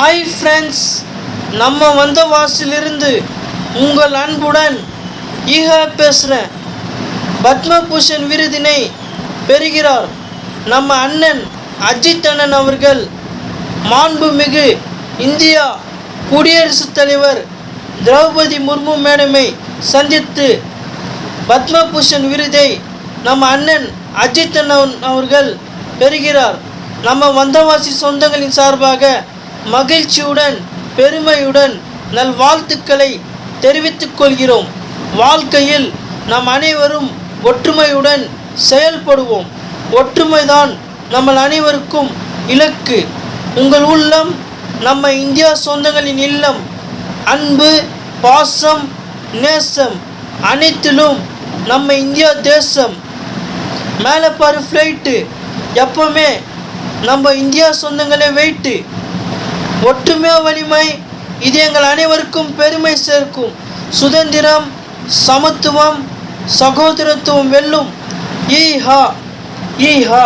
Hi friends நம்ம வந்த வாசிலிருந்து உங்கள் அன்புடன் ஈகா பேசுகிறேன் பத்மபூஷன் விருதினை பெறுகிறார் நம்ம அண்ணன் அஜித் அண்ணன் அவர்கள் மாண்புமிகு இந்தியா குடியரசுத் தலைவர் திரௌபதி முர்மு மேடமை சந்தித்து பத்மபூஷன் விருதை நம்ம அண்ணன் அஜித் அண்ணன் அவர்கள் பெறுகிறார். நம்ம வந்தவாசி சொந்தங்களின் சார்பாக மகிழ்ச்சியுடன் பெருமையுடன் நல்வாழ்த்துக்களை தெரிவித்துக் கொள்கிறோம். வாழ்க்கையில் நாம் அனைவரும் ஒற்றுமையுடன் செயல்படுவோம். ஒற்றுமைதான் நம்ம அனைவருக்கும் இலக்கு. உங்கள் உள்ளம் நம்ம இந்தியா சொந்தங்களின் இல்லம் அன்பு பாசம் நேசம் அனைத்திலும் நம்ம இந்தியா தேசம். மேலே பாரு ஃப்ளைட்டு எப்பவுமே நம்ம இந்தியா சொந்தங்களே வெயிட்டு ஒட்டுமே வலிமை இது எங்கள் அனைவருக்கும் பெருமை சேர்க்கும். சுதந்திரம் சமத்துவம் சகோதரத்துவம் வெல்லும். ஈஹா ஈஹா.